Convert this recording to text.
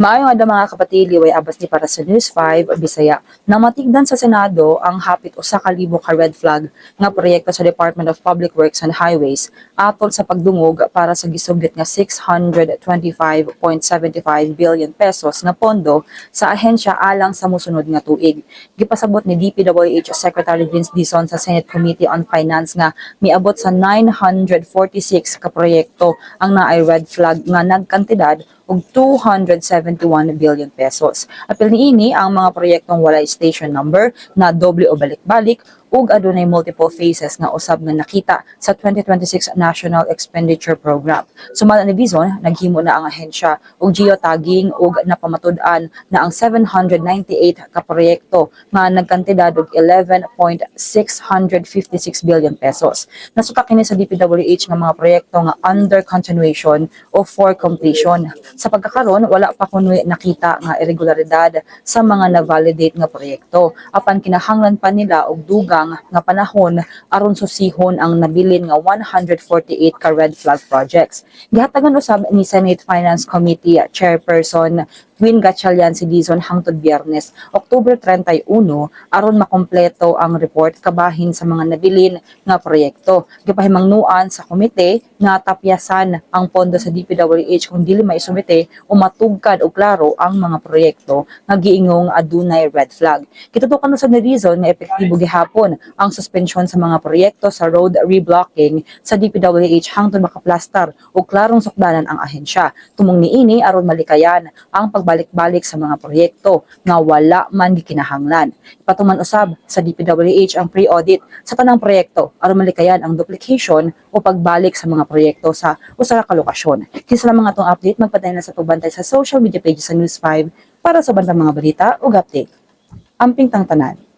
Maayong adda mga kapatid, liway abas ni para sa News 5 Bisaya na matigdan sa Senado ang hapit usa ka libo ka red flag nga proyekto sa Department of Public Works and Highways atol sa pagdungog para sa gisuglit nga 625.75 billion pesos na pondo sa ahensya alang sa musunod nga tuig. Gipasabot ni DPWH Secretary Vince Dizon sa Senate Committee on Finance nga miabot sa 946 ka proyekto ang naay red flag nga nagkantidad og 271 billion pesos. Apil niini ang mga proyektong walay station number na doble o balik-balik ug adunay multiple phases nga usab nga nakita sa 2026 National Expenditure Program. Sumala ni Bison, naghimo na ang ahensya og geotagging ug napamatud-an na ang 798 ka proyekto nga nagkantidad og 11.656 billion pesos. Nasuta kini sa DPWH nga mga proyekto nga under continuation o for completion. Sa pagkakaron, wala pa kuno nakita nga irregularidad sa mga na-validate nga proyekto. Apan kinahanglan pa nila og dugang nga panahon aron susihon ang nabilin nga 148 ka red flag projects. Gihatagan usab ni Senate Finance Committee Chairperson Win Gatchalian si Dizon hangtod Biyernes, October 31 aron makompleto ang report kabahin sa mga nabilin nga proyekto. Gipahimangnuan sa komite nga tapyasan ang pondo sa DPWH kung dili maisumite o matugkad og klaro ang mga proyekto nga giingong adunay red flag. Kitutukan usab ni Dizon nga epektibo gihapon ang suspensyon sa mga proyekto sa road reblocking sa DPWH hangtod makaplastar o klarong sukdanan ang ahensya. Tumong niini aron malikayan ang pagbalik-balik sa mga proyekto nga wala man gikinahanglan. Patuman usab sa DPWH ang pre-audit sa tanang proyekto aron malikayan ang duplication o pagbalik sa mga proyekto sa usa ka lokasyon. Kinsa lang mga tong update magpatay na sa tugbantay sa social media pages sa News 5 para sa bantang mga balita ug update. Amping tang tanan.